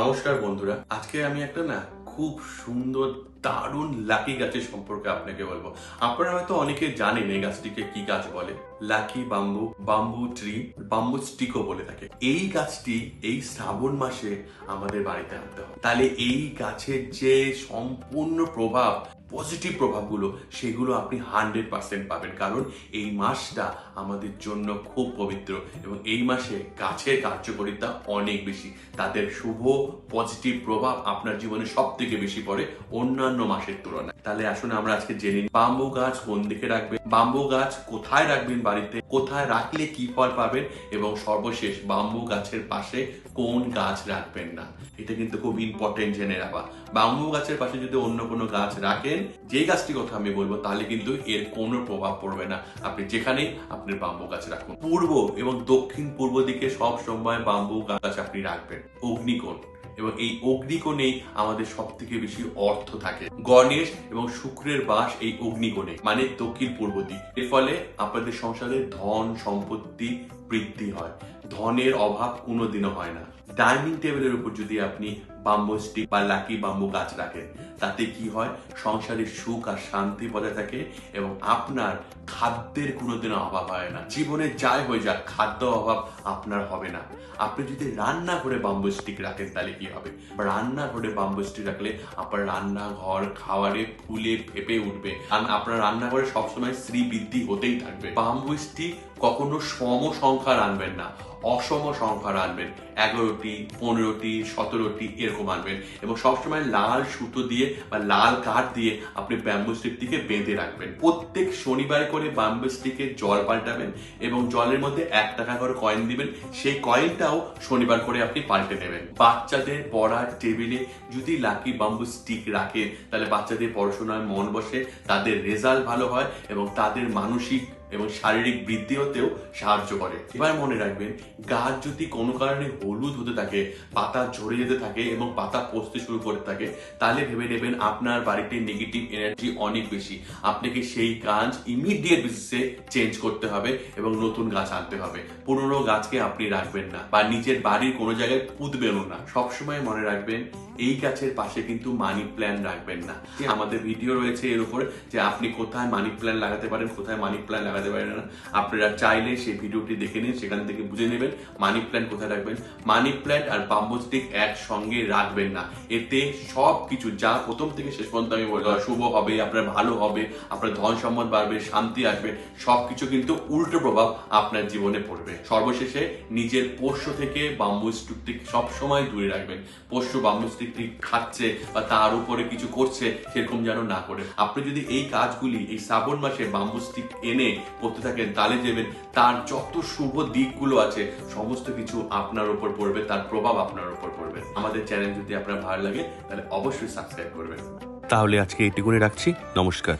নমস্কার বন্ধুরা। আজকে আমি একটা না খুব সুন্দর, দারুণ লাকি গাছের সম্পর্কে আপনাকে বলব। আপনারা হয়তো অনেকে জানেন এই গাছটিকে কি গাছ বলে। Lucky bamboo bamboo tree, bamboo স্টিকও বলে থাকে। এই গাছটি এই শ্রাবণ মাসে আমাদের বাড়িতে আনতে হবে তাহলে এই গাছের যে সম্পূর্ণ প্রভাব পজিটিভ প্রভাবগুলো, সেগুলো আপনি হান্ড্রেড পার্সেন্ট পাবেন। কারণ এই মাসটা আমাদের জন্য খুব পবিত্র এবং এই মাসে গাছের কার্যকারিতা অনেক বেশি। তাদের শুভ পজিটিভ প্রভাব আপনার জীবনে সব থেকে বেশি পড়ে অন্যান্য মাসের তুলনায়। তাহলে আসুন আমরা আজকে জেনে বাম্বু গাছ কোন দিকে রাখবেন? বাম্বু গাছ কোথায় রাখবেন বাড়িতে? কোথায় রাখলে কি ফল পাবেন? এবং সর্বশেষ বাম্বু গাছের পাশে কোন গাছ রাখবেন না? এটা কিন্তু খুব ইম্পর্টেন্ট জেনে রাখা। বাম্বু গাছের পাশে যদি অন্য কোনো গাছ রাখেন যে গাছটির কথা আমি বলব, তাহলে কিন্তু এর কোনো প্রভাব পড়বে না। আপনি যেখানেই আপনার বাম্বু গাছ রাখুন। পূর্ব এবং দক্ষিণ পূর্ব দিকে সব সময় বাম্বু গাছ আপনি রাখবেন। অগ্নিকোণ। এবং এই অগ্নিকোণেই আমাদের সব থেকে বেশি অর্থ থাকে। গণেশ এবং শুক্রের বাস এই অগ্নিকোণে মানে দক্ষিণ পূর্ব দিক। এর ফলে আপনাদের সংসারে ধন, সম্পত্তি বৃদ্ধি হয়। ধনের অভাব কোনোদিনও হয় না। ডাইনিং টেবিলের উপর যদি আপনি বাম্বু স্টিক বা লাকি বাম্বু গাছ রাখেন, তাতে কি হয়? সংসারের সুখ আর শান্তি বজায় থাকে এবং আপনার খাদ্যের কোনোদিনও অভাব হয় না। জীবনে যাই হয়ে যাক, খাদ্য অভাব আপনার হবে না। আপনি যদি রান্নাঘরে বাম্বু স্টিক রাখেন, তাহলে কি হবে? রান্নাঘরে বাম্বু স্টিক রাখলে আপনার রান্নাঘর, খাওয়ারে ফুলে ফেপে উঠবে। কারণ আপনার রান্নাঘরে সবসময় শ্রী বৃদ্ধি হতেই থাকবে। বাম্বু স্টিক কখনো সম সংখ্যা আনবেন না, অসম সংখ্যা আনবেন। এগারোটি, পনেরোটি, সতেরোটি এরকম আনবেন এবং সবসময় লাল সুতো দিয়ে বা লাল কাঠ দিয়ে আপনি ব্যাম্বু স্টিকটিকে বেঁধে রাখবেন। প্রত্যেক শনিবার করে ব্যাম্বু স্টিকে জল পাল্টাবেন এবং জলের মধ্যে এক টাকা করে কয়েন দিবেন, সেই কয়েনটাও শনিবার করে আপনি পাল্টে নেবেন বাচ্চাদের পড়ার টেবিলে যদি লাকি ব্যাম্বু স্টিক রাখেন, তাহলে বাচ্চাদের পড়াশোনায় মন বসে, তাদের রেজাল্ট ভালো হয় এবং তাদের মানসিক এবং শারীরিক বৃদ্ধি হতেও সাহায্য করে। এবার মনে রাখবেন গাছ যদি কোনো কারণে হলুদ হতে থাকে, পাতা ঝরে যেতে থাকে এবং পাতা পচতে শুরু করতে থাকে, তাহলে ভেবে নেবেন আপনার বাড়িতে নেগেটিভ এনার্জি অনেক বেশি। আপনাকে সেই গাছ ইমিডিয়েট বেসিসে চেঞ্জ করতে হবে এবং নতুন গাছ আনতে হবে। পুরনো গাছকে আপনি রাখবেন না বা নিজের বাড়ির কোনো জায়গায় পুঁতবেনও না। সবসময় মনে রাখবেন এই গাছের পাশে কিন্তু মানি প্ল্যান রাখবেন না। আমাদের ভিডিও রয়েছে এর উপরে যে আপনি কোথায় মানি প্ল্যান লাগাতে পারেন কোথায় মানি প্ল্যান লাগাতে পারেন না। আপনারা চাইলে সেই ভিডিওটি দেখে নিন সেখান থেকে বুঝে নেবেন মানি প্ল্যান্ট কোথায় রাখবেন। মানি প্ল্যান্ট আর বাম্বু স্টিক একসঙ্গে রাখবেন না। এতে সব কিছু যা প্রথম থেকে শেষ পর্যন্ত আমি বললাম শুভ হবে আপনার ভালো হবে আপনার ধন সম্পদ বাড়বে শান্তি আসবে সবকিছু কিন্তু উল্টো প্রভাব আপনার জীবনে পড়বে। সর্বশেষে নিজের পোষ্য থেকে বাম্বু স্টিক সবসময় দূরে রাখবেন। পোষ্য বাম্বু স্টিকটি খাচ্ছে বা তার উপরে কিছু করছে, সেরকম যেন না করে। আপনি যদি এই কাজগুলি এই শ্রাবণ মাসে বাম্বু স্টিক এনে করতে থাকেন, তাহলে দেবেন তার যত শুভ দিকগুলো আছে, সমস্ত কিছু আপনার উপর পড়বে, তার প্রভাব আপনার উপর পড়বে। আমাদের চ্যানেল যদি আপনার ভালো লাগে, তাহলে অবশ্যই সাবস্ক্রাইব করবেন। তাহলে আজকে এইটুকুনি রাখছি। নমস্কার।